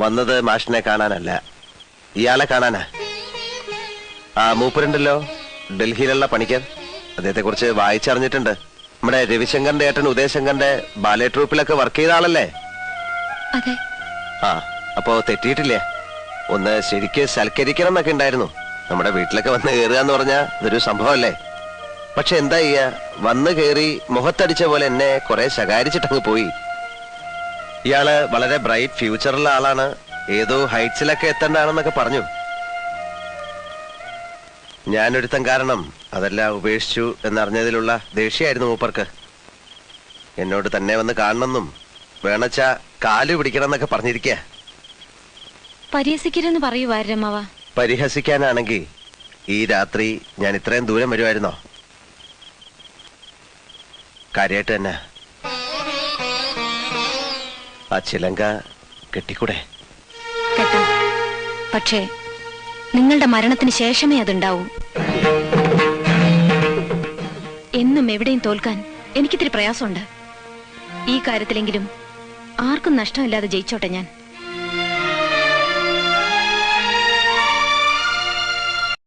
വന്നത് മാഷിനെ കാണാനല്ല. ഇയാളെ കാണാനാ. ആ മൂപ്പരുണ്ടല്ലോ. ഡൽഹിയിലുള്ള പണിക്കർ. അദ്ദേഹത്തെ കുറിച്ച് വായിച്ചറിഞ്ഞിട്ടുണ്ട്. നമ്മുടെ രവിശങ്കറിന്റെ ഏട്ടൻ ഉദയശങ്കറിന്റെ ബാലെ ട്രൂപ്പിലൊക്കെ വർക്ക് ചെയ്ത ആളല്ലേ? ആ അപ്പോ തെറ്റിയിട്ടില്ലേ? ഒന്ന് ശരിക്ക് സൽക്കരിക്കണം എന്നൊക്കെ ഉണ്ടായിരുന്നു. നമ്മുടെ വീട്ടിലൊക്കെ വന്ന് കയറുക എന്ന് പറഞ്ഞാ ഇതൊരു സംഭവമല്ലേ? പക്ഷെ എന്താ ചെയ്യ? വന്ന് കയറി മുഖത്തടിച്ച പോലെ എന്നെ കുറെ ശകാരിച്ചിട്ടങ്ങ് പോയി. ഇയാൾ വളരെ ബ്രൈറ്റ് ഫ്യൂച്ചറുള്ള ആളാണ്. ഏതോ ഹൈറ്റ്സിലൊക്കെ എത്തേണ്ടതാണെന്നൊക്കെ പറഞ്ഞു. ഞാനൊരുത്തൻ കാരണം അതെല്ലാം ഉപേക്ഷിച്ചു എന്നറിഞ്ഞതിലുള്ള ദേഷ്യമായിരുന്നു മൂപ്പർക്ക്. എന്നോട് തന്നെ വന്ന് കാണണമെന്നും വേണച്ച കാൽ പിടിക്കണം എന്നൊക്കെ പറഞ്ഞിരിക്കുക പരിഹസിക്കരുന്ന് പറയൂ വാരരമ്മാവ പരിഹസിക്കാനാണെങ്കിൽ ഈ രാത്രി ഞാൻ ഇത്രയും ദൂരം വരുമായിരുന്നോ? കാര്യമായിട്ട് തന്നെ. ആ ചിലങ്ക കെട്ടിക്കൂടെ? കേട്ടോ. പക്ഷേ നിങ്ങളുടെ മരണത്തിന് ശേഷമേ അതുണ്ടാവൂ. എന്നും എവിടെയും തോൽക്കാൻ എനിക്കിത്തിരി പ്രയാസമുണ്ട്. ഈ കാര്യത്തിലെങ്കിലും ആർക്കും നഷ്ടമില്ലാതെ ജയിച്ചോട്ടെ ഞാൻ.